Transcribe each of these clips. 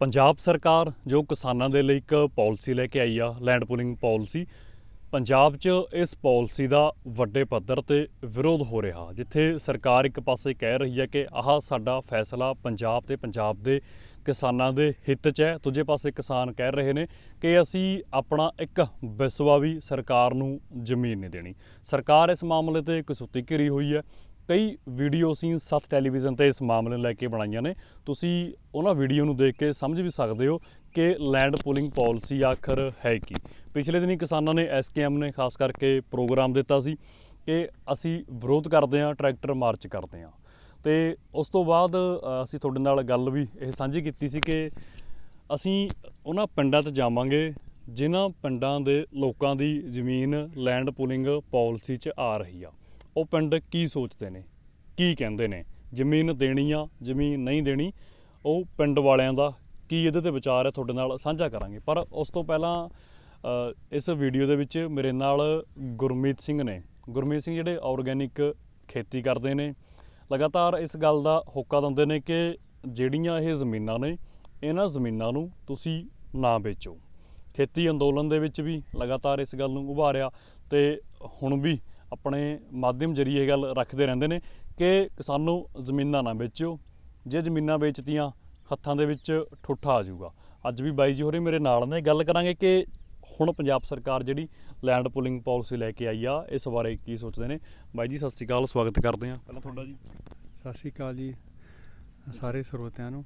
ਪੰਜਾਬ ਸਰਕਾਰ ਜੋ ਕਿਸਾਨਾਂ ਦੇ ਲਈ ਇੱਕ ਪਾਲਿਸੀ ਲੈ ਕੇ ਆਈ ਆ ਲੈਂਡ ਪੂਲਿੰਗ ਪਾਲਿਸੀ, ਪੰਜਾਬ 'ਚ ਇਸ ਪਾਲਿਸੀ ਦਾ ਵੱਡੇ ਪੱਧਰ ਤੇ ਵਿਰੋਧ ਹੋ ਰਿਹਾ, ਜਿੱਥੇ ਸਰਕਾਰ ਇੱਕ ਪਾਸੇ ਕਹਿ ਰਹੀ ਹੈ ਕਿ ਆਹ ਸਾਡਾ ਫੈਸਲਾ ਪੰਜਾਬ ਤੇ ਪੰਜਾਬ ਦੇ ਕਿਸਾਨਾਂ ਦੇ ਹਿੱਤ 'ਚ ਹੈ, ਦੂਜੇ ਪਾਸੇ ਕਿਸਾਨ ਕਹਿ ਰਹੇ ਨੇ ਕਿ ਅਸੀਂ ਆਪਣਾ ਇੱਕ ਵਿਸਵਾ ਵੀ ਸਰਕਾਰ ਨੂੰ ਜ਼ਮੀਨ ਨਹੀਂ ਦੇਣੀ। ਸਰਕਾਰ ਇਸ ਮਾਮਲੇ ਤੇ ਕਸੂਤੀ ਘਿਰੀ ਹੋਈ ਹੈ ਕਈ ਵੀਡੀਓ ਅਸੀਂ ਸੱਤ ਟੈਲੀਵਿਜ਼ਨ ਤੇ ਇਸ ਮਾਮਲੇ ਨੂੰ ਲੈ ਕੇ ਬਣਾਈਆਂ ਨੇ। ਤੁਸੀਂ ਉਹਨਾਂ ਵੀਡੀਓ ਨੂੰ ਦੇਖ ਕੇ ਸਮਝ ਵੀ ਸਕਦੇ ਹੋ ਕਿ ਲੈਂਡ ਪੂਲਿੰਗ ਪਾਲਿਸੀ ਆਖਰ ਹੈ ਕੀ। ਪਿਛਲੇ ਦਿਨੀ ਕਿਸਾਨਾਂ ਨੇ ਐਸਕੇਐਮ ਨੇ ਖਾਸ ਕਰਕੇ ਪ੍ਰੋਗਰਾਮ ਦਿੱਤਾ ਸੀ ਕਿ ਅਸੀਂ ਵਿਰੋਧ ਕਰਦੇ ਹਾਂ, ਟਰੈਕਟਰ ਮਾਰਚ ਕਰਦੇ ਹਾਂ। ਤੇ ਉਸ ਤੋਂ ਬਾਅਦ ਅਸੀਂ ਤੁਹਾਡੇ ਨਾਲ ਗੱਲ ਵੀ ਇਹ ਸਾਂਝੀ ਕੀਤੀ ਸੀ ਕਿ ਅਸੀਂ ਉਹਨਾਂ ਪਿੰਡਾਂ 'ਚ ਜਾਵਾਂਗੇ ਜਿਨ੍ਹਾਂ ਪਿੰਡਾਂ ਦੇ ਲੋਕਾਂ ਦੀ ਜ਼ਮੀਨ ਲੈਂਡ ਪੂਲਿੰਗ ਪਾਲਿਸੀ 'ਚ ਆ ਰਹੀ ਆ। ਉਹ ਪਿੰਡ ਕੀ ਸੋਚਦੇ ਨੇ? ਕੀ ਕਹਿੰਦੇ ਨੇ? ਜ਼ਮੀਨ ਦੇਣੀ ਆ, ਜ਼ਮੀਨ ਨਹੀਂ ਦੇਣੀ, ਉਹ ਪਿੰਡ ਵਾਲਿਆਂ ਦਾ ਕੀ ਇਹਦੇ ਤੇ ਵਿਚਾਰ ਹੈ? ਤੁਹਾਡੇ ਨਾਲ ਸਾਂਝਾ ਕਰਾਂਗੇ। ਪਰ ਉਸ ਤੋਂ ਪਹਿਲਾਂ ਇਸ ਵੀਡੀਓ ਦੇ ਵਿੱਚ ਮੇਰੇ ਨਾਲ ਗੁਰਮੀਤ ਸਿੰਘ ਨੇ। ਗੁਰਮੀਤ ਸਿੰਘ ਜਿਹੜੇ ਆਰਗੈਨਿਕ ਖੇਤੀ ਕਰਦੇ ਨੇ, ਲਗਾਤਾਰ ਇਸ ਗੱਲ ਦਾ ਹੋਕਾ ਦਿੰਦੇ ਨੇ ਕਿ ਜਿਹੜੀਆਂ ਇਹ ਜ਼ਮੀਨਾਂ ਨੇ, ਇਹਨਾਂ ਜ਼ਮੀਨਾਂ ਨੂੰ ਤੁਸੀਂ ਨਾ ਵੇਚੋ। ਖੇਤੀ ਅੰਦੋਲਨ ਦੇ ਵਿੱਚ ਵੀ ਲਗਾਤਾਰ ਇਸ ਗੱਲ ਨੂੰ ਉਭਾਰਿਆ ਤੇ ਹੁਣ ਵੀ ਆਪਣੇ ਮਾਧਿਅਮ ਜਰੀਏ ਇਹ ਗੱਲ ਰੱਖਦੇ ਰਹਿੰਦੇ ਨੇ ਕਿ ਸਾਨੂੰ ਜ਼ਮੀਨਾਂ ਨਾ ਵੇਚਿਓ। ਜੇ ਜ਼ਮੀਨਾਂ ਵੇਚਤੀਆਂ ਹੱਥਾਂ ਦੇ ਵਿੱਚ ਠੁੱਠਾ ਆ ਜਾਊਗਾ। ਅੱਜ ਵੀ ਬਾਈ ਜੀ ਹੋਰੇ ਮੇਰੇ ਨਾਲ ਨੇ। ਗੱਲ ਕਰਾਂਗੇ ਕਿ ਹੁਣ ਪੰਜਾਬ ਸਰਕਾਰ ਜਿਹੜੀ ਲੈਂਡ ਪੂਲਿੰਗ ਪਾਲਿਸੀ ਲੈ ਕੇ ਆਈ ਆ ਇਸ ਬਾਰੇ ਕੀ ਸੋਚਦੇ ਨੇ। ਬਾਈ ਜੀ ਸਤਿ ਸ਼੍ਰੀ ਅਕਾਲ ਸਵਾਗਤ ਕਰਦੇ ਹਾਂ। ਪਹਿਲਾਂ ਤੁਹਾਡਾ ਜੀ। ਸਤਿ ਸ਼੍ਰੀ ਅਕਾਲ ਜੀ ਸਾਰੇ ਸਰੋਤਿਆਂ ਨੂੰ।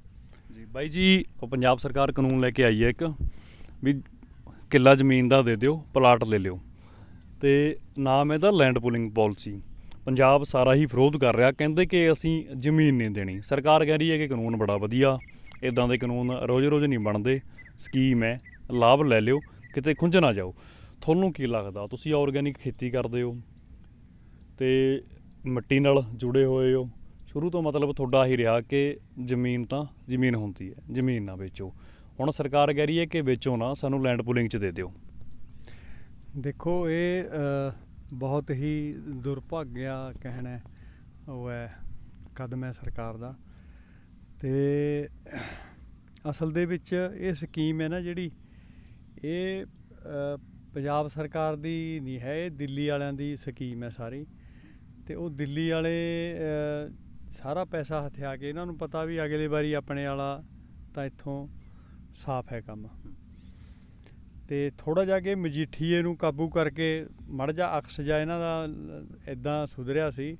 ਜੀ ਬਾਈ ਜੀ ਉਹ ਪੰਜਾਬ ਸਰਕਾਰ ਕਾਨੂੰਨ ਲੈ ਕੇ ਆਈ ਹੈ ਇੱਕ ਵੀ ਕਿੱਲਾ ਜ਼ਮੀਨ ਦਾ ਦੇ ਦਿਓ ਪਲਾਟ ਲੈ ਲਿਓ। ਤੇ ਨਾਮ ਇਹਦਾ ਲੈਂਡ ਪੂਲਿੰਗ ਪਾਲਿਸੀ ਪੰਜਾਬ ਸਾਰਾ ਹੀ ਵਿਰੋਧ ਕਰ ਰਿਹਾ, ਕਹਿੰਦੇ ਕਿ ਅਸੀਂ ਜ਼ਮੀਨ ਨਹੀਂ ਦੇਣੀ। ਸਰਕਾਰ ਕਹਿ ਰਹੀ ਹੈ ਕਿ ਕਾਨੂੰਨ ਬੜਾ ਵਧੀਆ ਇਦਾਂ ਦੇ ਕਾਨੂੰਨ ਰੋਜ਼-ਰੋਜ਼ ਨਹੀਂ ਬਣਦੇ। ਸਕੀਮ ਹੈ, ਲਾਭ ਲੈ ਲਿਓ, ਕਿਤੇ ਖੁੰਝ ਨਾ ਜਾਓ। ਤੁਹਾਨੂੰ ਕੀ ਲੱਗਦਾ, ਤੁਸੀਂ ਆਰਗੈਨਿਕ ਖੇਤੀ ਕਰਦੇ ਹੋ ਤੇ ਮਿੱਟੀ ਨਾਲ ਜੁੜੇ ਹੋਏ ਹੋ। ਸ਼ੁਰੂ ਤੋਂ ਮਤਲਬ ਤੁਹਾਡਾ ਹੀ ਰਿਹਾ ਕਿ ਜ਼ਮੀਨ ਤਾਂ ਜ਼ਮੀਨ ਹੁੰਦੀ ਹੈ, ਜ਼ਮੀਨ ਨਾ ਵੇਚੋ। ਹੁਣ ਸਰਕਾਰ ਕਹਿ ਰਹੀ ਹੈ ਕਿ ਵੇਚੋ ਨਾ, ਸਾਨੂੰ ਲੈਂਡ ਪੂਲਿੰਗ 'ਚ ਦੇ ਦਿਓ। ਦੇਖੋ, ਇਹ ਬਹੁਤ ਹੀ ਦੁਰਭਾਗਿਆ ਕਹਿਣਾ ਉਹ ਹੈ ਕਦਮ ਹੈ ਸਰਕਾਰ ਦਾ। ਤੇ ਅਸਲ ਦੇ ਵਿੱਚ ਇਹ ਸਕੀਮ ਹੈ ਨਾ ਜਿਹੜੀ, ਇਹ ਪੰਜਾਬ ਸਰਕਾਰ ਦੀ ਨਹੀਂ ਹੈ, ਇਹ ਦਿੱਲੀ ਵਾਲਿਆਂ ਦੀ ਸਕੀਮ ਹੈ ਸਾਰੀ। ਤੇ ਉਹ ਦਿੱਲੀ ਵਾਲੇ ਸਾਰਾ ਪੈਸਾ ਹਥਿਆ ਕੇ ਇਹਨਾਂ ਨੂੰ ਪਤਾ ਵੀ ਅਗਲੇ ਵਾਰੀ ਆਪਣੇ ਵਾਲਾ ਤਾਂ ਇੱਥੋਂ ਸਾਫ਼ ਹੈ ਕੰਮ। ਤੇ ਥੋੜਾ ਜਿਹਾ ਕਿ ਮਜੀਠੀਏ ਨੂੰ ਕਾਬੂ ਕਰਕੇ ਮੜ ਜਾ ਅਕਸ ਜਾ ਇਹਨਾਂ ਦਾ ਇਦਾਂ ਸੁਧਰਿਆ ਸੀ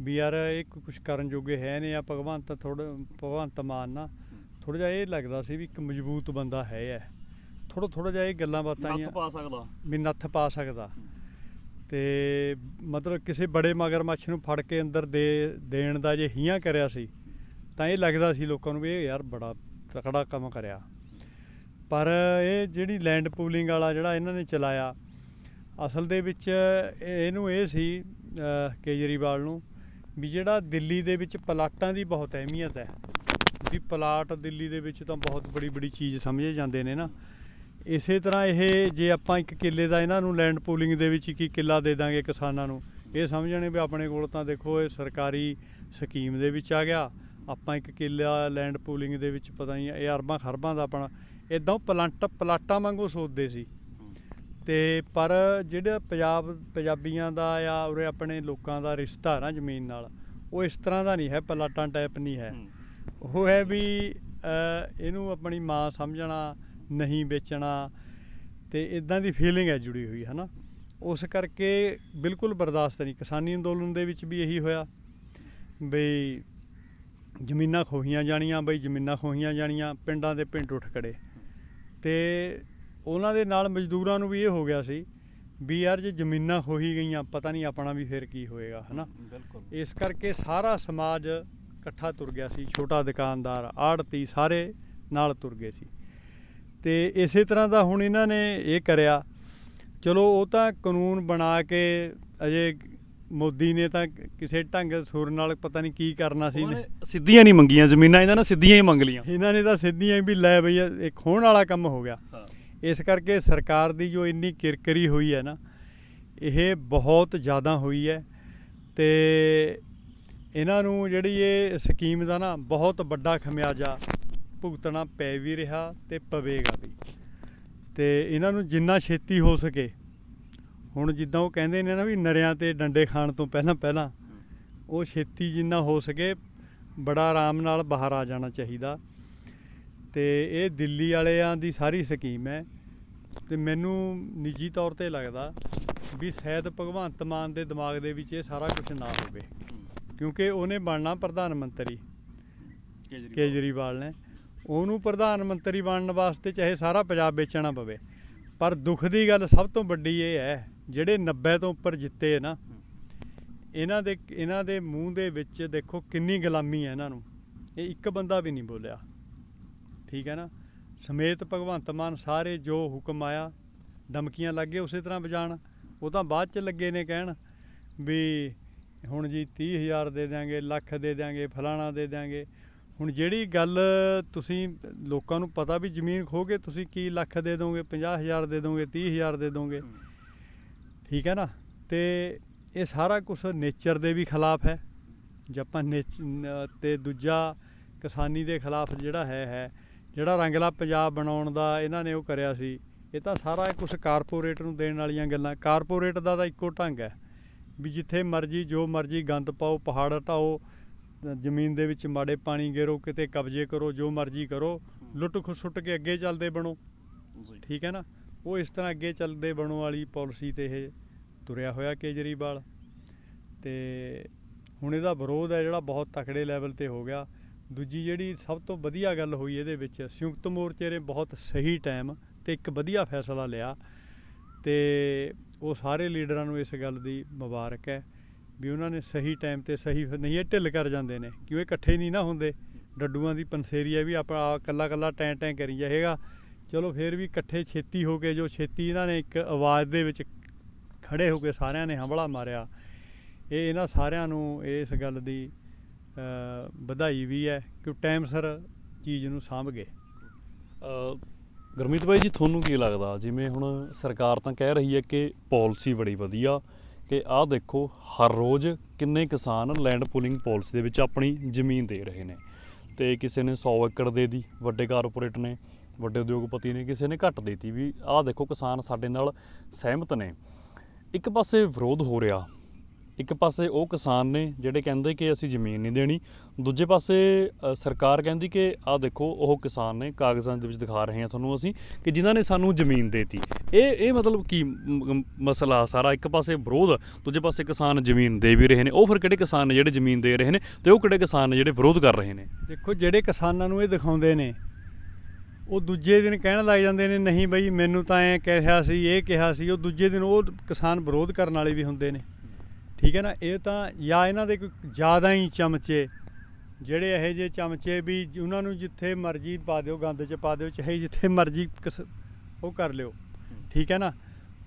ਵੀ ਯਾਰ ਇਹ ਕੁਝ ਕਰਨ ਜੋਗੇ ਹੈ ਨੇ ਆ ਭਗਵੰਤ ਥੋੜਾ ਭਗਵੰਤ ਮਾਨ ਨਾ ਥੋੜਾ ਜਿਹਾ ਇਹ ਲੱਗਦਾ ਸੀ ਵੀ ਇੱਕ ਮਜ਼ਬੂਤ ਬੰਦਾ ਹੈ ਐ ਥੋੜਾ ਥੋੜਾ ਜਿਹਾ ਇਹ ਗੱਲਾਂ ਬਾਤਾਂ ਨੱਥ ਪਾ ਸਕਦਾ। ਵੀ ਨੱਥ ਪਾ ਸਕਦਾ। ਤੇ ਮਤਲਬ ਕਿਸੇ ਬੜੇ ਮਗਰਮੱਛ ਨੂੰ ਫੜ ਕੇ ਅੰਦਰ ਦੇ ਦੇਣ ਦਾ ਜੇ ਹੀਆਂ ਕਰਿਆ ਸੀ ਤਾਂ ਇਹ ਲੱਗਦਾ ਸੀ ਲੋਕਾਂ ਨੂੰ ਵੀ ਇਹ ਯਾਰ ਬੜਾ ਤਕੜਾ ਕੰਮ ਕਰਿਆ। ਪਰ ਇਹ ਜਿਹੜੀ ਲੈਂਡ ਪੂਲਿੰਗ ਵਾਲਾ ਜਿਹੜਾ ਇਹਨਾਂ ਨੇ ਚਲਾਇਆ, ਅਸਲ ਦੇ ਵਿੱਚ ਇਹਨੂੰ ਇਹ ਸੀ ਕੇਜਰੀਵਾਲ ਨੂੰ ਵੀ ਜਿਹੜਾ ਦਿੱਲੀ ਦੇ ਵਿੱਚ ਪਲਾਟਾਂ ਦੀ ਬਹੁਤ ਅਹਿਮੀਅਤ ਹੈ, ਵੀ ਪਲਾਟ ਦਿੱਲੀ ਦੇ ਵਿੱਚ ਤਾਂ ਬਹੁਤ ਬੜੀ ਬੜੀ ਚੀਜ਼ ਸਮਝੇ ਜਾਂਦੇ ਨੇ ਨਾ। ਇਸੇ ਤਰ੍ਹਾਂ ਇਹ ਜੇ ਆਪਾਂ ਇੱਕ ਕਿੱਲੇ ਦਾ ਇਹਨਾਂ ਨੂੰ ਲੈਂਡ ਪੂਲਿੰਗ ਦੇ ਵਿੱਚ ਕੀ ਕਿੱਲਾ ਦੇ ਦਾਂਗੇ ਕਿਸਾਨਾਂ ਨੂੰ, ਇਹ ਸਮਝਣੇ ਵੀ ਆਪਣੇ ਕੋਲ ਤਾਂ ਦੇਖੋ ਇਹ ਸਰਕਾਰੀ ਸਕੀਮ ਦੇ ਵਿੱਚ ਆ ਗਿਆ। ਆਪਾਂ ਇੱਕ ਕਿੱਲਾ ਲੈਂਡ ਪੂਲਿੰਗ ਦੇ ਵਿੱਚ ਪਤਾ ਨਹੀਂ, ਇਹ ਅਰਬਾਂ ਖਰਬਾਂ ਦਾ ਆਪਣਾ ਇਦਾਂ ਪਲਾਂਟ ਪਲਾਟਾਂ ਵਾਂਗੂ ਸੋਚਦੇ ਸੀ। ਤੇ ਪਰ ਜਿਹੜਾ ਪੰਜਾਬ ਪੰਜਾਬੀਆਂ ਦਾ ਜਾਂ ਉਰੇ ਆਪਣੇ ਲੋਕਾਂ ਦਾ ਰਿਸ਼ਤਾ ਨਾ ਜ਼ਮੀਨ ਨਾਲ ਉਹ ਇਸ ਤਰ੍ਹਾਂ ਦਾ ਨਹੀਂ ਹੈ ਪਲਾਟਾਂ ਟਾਈਪ ਨਹੀਂ ਹੈ। ਉਹ ਹੈ ਵੀ ਇਹਨੂੰ ਆਪਣੀ ਮਾਂ ਸਮਝਣਾ ਨਹੀਂ ਵੇਚਣਾ ਤੇ ਇਦਾਂ ਦੀ ਫੀਲਿੰਗ ਹੈ ਜੁੜੀ ਹੋਈ ਹੈ ਨਾ ਉਸ ਕਰਕੇ ਬਿਲਕੁਲ ਬਰਦਾਸ਼ਤ ਨਹੀਂ। ਕਿਸਾਨੀ ਅੰਦੋਲਨ ਦੇ ਵਿੱਚ ਵੀ ਇਹੀ ਹੋਇਆ ਬਈ ਜ਼ਮੀਨਾਂ ਖੋਹੀਆਂ ਜਾਣੀਆਂ ਬਈ ਜ਼ਮੀਨਾਂ ਖੋਹੀਆਂ ਜਾਣੀਆਂ ਪਿੰਡਾਂ ਦੇ ਪਿੰਡ ਉੱਠ ਖੜੇ। ਤੇ ਉਹਨਾਂ ਦੇ ਨਾਲ ਮਜ਼ਦੂਰਾਂ ਨੂੰ ਵੀ ਇਹ ਹੋ ਗਿਆ ਸੀ ਵੀ ਯਾਰ ਜੇ ਜ਼ਮੀਨਾਂ ਖੋਹੀ ਗਈਆਂ ਪਤਾ ਨਹੀਂ ਆਪਣਾ ਵੀ ਫਿਰ ਕੀ ਹੋਏਗਾ ਹਨਾ? ਬਿਲਕੁਲ। ਇਸ ਕਰਕੇ ਸਾਰਾ ਸਮਾਜ ਇਕੱਠਾ ਤੁਰ ਗਿਆ ਸੀ ਛੋਟਾ ਦੁਕਾਨਦਾਰ ਆੜਤੀ ਸਾਰੇ ਨਾਲ ਤੁਰ ਗਏ ਸੀ। ਤੇ ਇਸੇ ਤਰ੍ਹਾਂ ਦਾ ਹੁਣ ਇਹਨਾਂ ਨੇ ਇਹ ਕਰਿਆ। ਚਲੋ ਉਹ ਤਾਂ ਕਾਨੂੰਨ ਬਣਾ ਕੇ ਅਜੇ ਮੋਦੀ ਨੇ ਤਾਂ ਕਿਸੇ ਢੰਗ ਸੁਰ ਨਾਲ ਪਤਾ ਨਹੀਂ ਕੀ ਕਰਨਾ ਸੀ ਉਹਨਾਂ ਸਿੱਧੀਆਂ ਨਹੀਂ ਮੰਗੀਆਂ ਜ਼ਮੀਨਾਂ ਇਹਨਾਂ ਨੇ ਸਿੱਧੀਆਂ ਹੀ ਮੰਗ ਲੀਆਂ ਇਹਨਾਂ ਨੇ ਤਾਂ ਸਿੱਧੀਆਂ ਵੀ ਲੈ ਬਈ ਇਹ ਖੋਣ ਵਾਲਾ ਕੰਮ ਹੋ ਗਿਆ। ਇਸ ਕਰਕੇ ਸਰਕਾਰ ਦੀ ਜੋ ਇੰਨੀ ਕਿਰਕਰੀ ਹੋਈ ਹੈ ਨਾ ਇਹ ਬਹੁਤ ਜ਼ਿਆਦਾ ਹੋਈ ਹੈ ਤੇ ਇਹਨਾਂ ਨੂੰ ਜਿਹੜੀ ਇਹ ਸਕੀਮ ਦਾ ਨਾ ਬਹੁਤ ਵੱਡਾ ਖਮਿਆਜਾ ਭੁਗਤਣਾ ਪੈ ਵੀ ਰਿਹਾ ਤੇ ਪਵੇਗਾ ਵੀ। ਤੇ ਇਹਨਾਂ ਨੂੰ ਜਿੰਨਾ ਛੇਤੀ ਹੋ ਸਕੇ ਹੁਣ ਜਿੱਦਾਂ ਉਹ ਕਹਿੰਦੇ ਨੇ ਨਾ ਵੀ ਨਰਿਆਂ ਤੇ ਡੰਡੇ ਖਾਣ ਤੋਂ ਪਹਿਲਾਂ ਪਹਿਲਾਂ ਉਹ ਛੇਤੀ ਜਿੰਨਾ ਹੋ ਸਕੇ ਬੜਾ ਆਰਾਮ ਨਾਲ ਬਾਹਰ ਆ ਜਾਣਾ ਚਾਹੀਦਾ। ਤੇ ਇਹ ਦਿੱਲੀ ਵਾਲਿਆਂ ਦੀ ਸਾਰੀ ਸਕੀਮ ਹੈ। ਤੇ ਮੈਨੂੰ ਨਿੱਜੀ ਤੌਰ ਤੇ ਲੱਗਦਾ ਵੀ ਸ਼ਾਇਦ ਭਗਵੰਤ ਮਾਨ ਦੇ ਦਿਮਾਗ ਦੇ ਵਿੱਚ ਇਹ ਸਾਰਾ ਕੁਝ ਨਾ ਹੋਵੇ। ਕਿਉਂਕਿ ਉਹਨੇ ਬਣਨਾ ਪ੍ਰਧਾਨ ਮੰਤਰੀ ਕੇਜਰੀਵਾਲ ਨੇ। ਉਹਨੂੰ ਪ੍ਰਧਾਨ ਮੰਤਰੀ ਬਣਨ ਵਾਸਤੇ ਚਾਹੇ ਸਾਰਾ ਪੰਜਾਬ ਵੇਚਣਾ ਪਵੇ। ਪਰ ਦੁੱਖ ਦੀ ਗੱਲ ਸਭ ਤੋਂ ਵੱਡੀ ਇਹ ਹੈ ਜਿਹੜੇ 90 ਤੋਂ ਉੱਪਰ ਜਿੱਤੇ ਨਾ ਇਹਨਾਂ ਦੇ ਇਹਨਾਂ ਦੇ ਮੂੰਹ ਦੇ ਵਿੱਚ ਦੇਖੋ ਕਿੰਨੀ ਗੁਲਾਮੀ ਹੈ ਇਹਨਾਂ ਨੂੰ। ਇਹ ਇੱਕ ਬੰਦਾ ਵੀ ਨਹੀਂ ਬੋਲਿਆ। ਠੀਕ ਹੈ ਨਾ? ਸਮੇਤ ਭਗਵੰਤ ਮਾਨ ਸਾਰੇ ਜੋ ਹੁਕਮ ਆਇਆ ਧਮਕੀਆਂ ਲੱਗੇ ਉਸੇ ਤਰ੍ਹਾਂ ਵਜਾਣ। ਉਹ ਤਾਂ ਬਾਅਦ ਚ ਲੱਗੇ ਨੇ ਕਹਿਣ ਵੀ ਹੁਣ ਜੀ 30000 ਦੇ ਦਿਆਂਗੇ ਲੱਖ ਦੇ ਦਿਆਂਗੇ ਫਲਾਣਾ ਦੇ ਦਿਆਂਗੇ। ਹੁਣ ਜਿਹੜੀ ਗੱਲ ਤੁਸੀਂ ਲੋਕਾਂ ਨੂੰ ਪਤਾ ਵੀ ਜ਼ਮੀਨ ਖੋ ਕੇ ਤੁਸੀਂ ਕੀ ਲੱਖ ਦੇ ਦੋਗੇ 50000 ਦੇ ਦੋਗੇ 30000 ਦੇ ਦੋਗੇ ਠੀਕ ਹੈ ਨਾ? ਤੇ ਇਹ ਸਾਰਾ ਕੁਝ ਨੇਚਰ ਦੇ ਵੀ ਖਿਲਾਫ ਹੈ। ਜੇ ਨ- ਤੇ ਦੂਜਾ ਕਿਸਾਨੀ ਦੇ ਖਿਲਾਫ ਜਿਹੜਾ ਹੈ ਹੈ ਜਿਹੜਾ ਰੰਗਲਾ ਪੰਜਾਬ ਬਣਾਉਣ ਦਾ ਇਹਨਾਂ ਨੇ ਉਹ ਕਰਿਆ ਸੀ ਇਹ ਤਾਂ ਸਾਰਾ ਕੁਝ ਕਾਰਪੋਰੇਟ ਨੂੰ ਦੇਣ ਵਾਲੀਆਂ ਗੱਲਾਂ। ਕਾਰਪੋਰੇਟ ਦਾ ਤਾਂ ਇੱਕੋ ਢੰਗ ਹੈ ਵੀ ਜਿੱਥੇ ਮਰਜ਼ੀ ਜੋ ਮਰਜ਼ੀ ਗੰਦ ਪਾਓ ਪਹਾੜ ਹਟਾਓ ਜ਼ਮੀਨ ਦੇ ਵਿੱਚ ਮਾੜੇ ਪਾਣੀ ਗੇਰੋ ਕਿਤੇ ਕਬਜ਼ੇ ਕਰੋ ਜੋ ਮਰਜ਼ੀ ਕਰੋ ਲੁੱਟ ਖਸੁੱਟ ਕੇ ਅੱਗੇ ਚੱਲਦੇ ਬਣੋ। ਠੀਕ ਹੈ ਨਾ? ਉਹ ਇਸ ਤਰ੍ਹਾਂ ਅੱਗੇ ਚੱਲਦੇ ਬਣੋ ਵਾਲੀ ਪਾਲਿਸੀ ਤੇ ਇਹ ਤੁਰਿਆ ਹੋਇਆ ਕੇਜਰੀਵਾਲ। ਤੇ ਹੁਣ ਇਹਦਾ ਵਿਰੋਧ ਹੈ ਜਿਹੜਾ ਬਹੁਤ ਤਕੜੇ ਲੈਵਲ ਤੇ ਹੋ ਗਿਆ। ਦੂਜੀ ਜਿਹੜੀ ਸਭ ਤੋਂ ਵਧੀਆ ਗੱਲ ਹੋਈ ਇਹਦੇ ਵਿੱਚ, ਸੰਯੁਕਤ ਮੋਰਚੇ ਨੇ ਬਹੁਤ ਸਹੀ ਟਾਈਮ ਤੇ ਇੱਕ ਵਧੀਆ ਫੈਸਲਾ ਲਿਆ। ਤੇ ਉਹ ਸਾਰੇ ਲੀਡਰਾਂ ਨੂੰ ਇਸ ਗੱਲ ਦੀ ਮੁਬਾਰਕ ਹੈ ਵੀ ਉਹਨਾਂ ਨੇ ਸਹੀ ਟਾਈਮ ਤੇ ਸਹੀ ਨਹੀਂ, ਇਹ ਢਿੱਲ ਕਰ ਜਾਂਦੇ ਨੇ, ਕਿਉਂ ਇਕੱਠੇ ਨਹੀਂ ਨਾ ਹੁੰਦੇ। ਡੱਡੂਆਂ ਦੀ ਪੰਸੇਰੀ ਹੈ ਵੀ ਆਪਣਾ ਕੱਲਾ ਕੱਲਾ ਟੈਂ ਟੈਂ ਕਰੀ ਜਾਏਗਾ। ਚਲੋ ਫਿਰ ਵੀ ਇਕੱਠੇ ਛੇਤੀ ਹੋ ਕੇ ਜੋ ਛੇਤੀ ਇਹਨਾਂ ਨੇ ਇੱਕ ਆਵਾਜ਼ ਦੇ ਵਿੱਚ ਖੜੇ ਹੋ ਕੇ ਸਾਰਿਆਂ ਨੇ ਹੰਭਲਾ ਮਾਰਿਆ ਇਹ ਇਹਨਾਂ ਸਾਰਿਆਂ ਨੂੰ ਇਸ ਗੱਲ ਦੀ ਵਧਾਈ ਵੀ ਹੈ ਕਿ ਟਾਈਮ ਸਿਰ ਚੀਜ਼ ਨੂੰ ਸਾਂਭ ਗਏ। ਅ, ਗੁਰਮੀਤ ਭਾਈ ਜੀ ਤੁਹਾਨੂੰ ਕੀ ਲੱਗਦਾ? ਜਿਵੇਂ ਹੁਣ ਸਰਕਾਰ ਤਾਂ ਕਹਿ ਰਹੀ ਹੈ ਕਿ ਪਾਲਿਸੀ ਬੜੀ ਵਧੀਆ ਕਿ ਆਹ ਦੇਖੋ ਹਰ ਰੋਜ਼ ਕਿੰਨੇ ਕਿਸਾਨ ਲੈਂਡ ਪੂਲਿੰਗ ਪਾਲਿਸੀ ਦੇ ਵਿੱਚ ਆਪਣੀ ਜ਼ਮੀਨ ਦੇ ਰਹੇ ਨੇ ਤੇ ਕਿਸੇ ਨੇ 100 ਏਕੜ ਦੇ ਦੀ ਵੱਡੇ ਕਾਰਪੋਰੇਟ ਨੇ ਵੱਡੇ ਉਦਯੋਗਪਤੀ ਨੇ ਕਿਸੇ ਨੇ ਘੱਟ ਦੇਤੀ ਵੀ ਆਹ ਦੇਖੋ ਕਿਸਾਨ ਸਾਡੇ ਨਾਲ ਸਹਿਮਤ ਨੇ। ਇੱਕ ਪਾਸੇ ਵਿਰੋਧ ਹੋ ਰਿਹਾ, ਇੱਕ ਪਾਸੇ ਉਹ ਕਿਸਾਨ ਨੇ ਜਿਹੜੇ ਕਹਿੰਦੇ ਕਿ ਅਸੀਂ ਜ਼ਮੀਨ ਨਹੀਂ ਦੇਣੀ, ਦੂਜੇ ਪਾਸੇ ਸਰਕਾਰ ਕਹਿੰਦੀ ਕਿ ਆਹ ਦੇਖੋ ਉਹ ਕਿਸਾਨ ਨੇ ਕਾਗਜ਼ਾਂ ਦੇ ਵਿੱਚ ਦਿਖਾ ਰਹੇ ਹਾਂ ਤੁਹਾਨੂੰ ਅਸੀਂ ਕਿ ਜਿਨ੍ਹਾਂ ਨੇ ਸਾਨੂੰ ਜ਼ਮੀਨ ਦੇਤੀ। ਇਹ ਇਹ ਮਤਲਬ ਕੀ ਮਸਲਾ ਸਾਰਾ ਇੱਕ ਪਾਸੇ ਵਿਰੋਧ, ਦੂਜੇ ਪਾਸੇ ਕਿਸਾਨ ਜ਼ਮੀਨ ਦੇ ਵੀ ਰਹੇ ਨੇ। ਉਹ ਫਿਰ ਕਿਹੜੇ ਕਿਸਾਨ ਨੇ ਜਿਹੜੇ ਜ਼ਮੀਨ ਦੇ ਰਹੇ ਨੇ ਤੇ ਉਹ ਕਿਹੜੇ ਕਿਸਾਨ ਨੇ ਜਿਹੜੇ ਵਿਰੋਧ ਕਰ ਰਹੇ ਨੇ? ਦੇਖੋ ਜਿਹੜੇ ਕਿਸਾਨਾਂ ਨੂੰ ਇਹ ਦਿਖਾਉਂਦੇ ਨੇ ਉਹ ਦੂਜੇ ਦਿਨ ਕਹਿਣ ਲੱਗ ਜਾਂਦੇ ਨੇ, ਨਹੀਂ ਬਈ, ਮੈਨੂੰ ਤਾਂ ਐ ਕਿਹਾ ਸੀ, ਇਹ ਕਿਹਾ ਸੀ। ਉਹ ਦੂਜੇ ਦਿਨ ਉਹ ਕਿਸਾਨ ਵਿਰੋਧ ਕਰਨ ਵਾਲੇ ਵੀ ਹੁੰਦੇ ਨੇ। ਠੀਕ ਹੈ ਨਾ? ਇਹ ਤਾਂ ਜਾਂ ਇਹਨਾਂ ਦੇ ਕੋਈ ਜ਼ਿਆਦਾ ਹੀ ਚਮਚੇ, ਜਿਹੜੇ ਇਹੋ ਜਿਹੇ ਚਮਚੇ ਵੀ ਉਹਨਾਂ ਨੂੰ ਜਿੱਥੇ ਮਰਜ਼ੀ ਪਾ ਦਿਓ, ਗੰਦ 'ਚ ਪਾ ਦਿਓ, ਚਾਹੇ ਜਿੱਥੇ ਮਰਜ਼ੀ ਕਿਸ- ਉਹ ਕਰ ਲਿਓ। ਠੀਕ ਹੈ ਨਾ?